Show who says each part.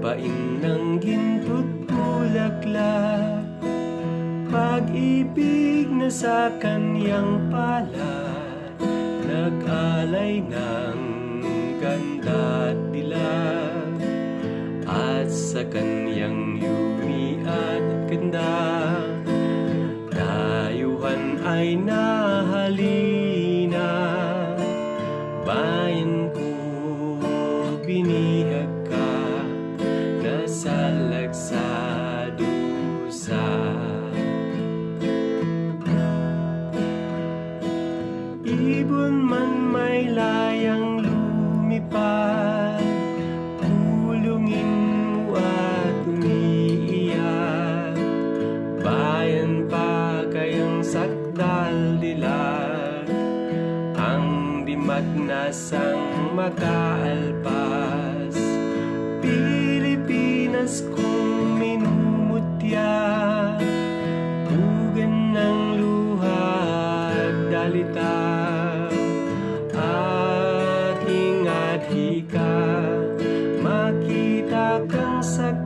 Speaker 1: Pain ng ginto't bulaklak Pag-ibig na sa kanyang palad Nag-alay ng ganda at dilag. At sa kanyang yumi at ganda Dayuhan ay nahalina. Bayan ko binihag layang lumipad Pulungin mo at umiiyak. Bayan pa kayang sakdal dilag Ang dimat na sang makaalpas. Pilipinas kong minumutya. Bugan ng luha at dalita Adhika Makita kang sakdal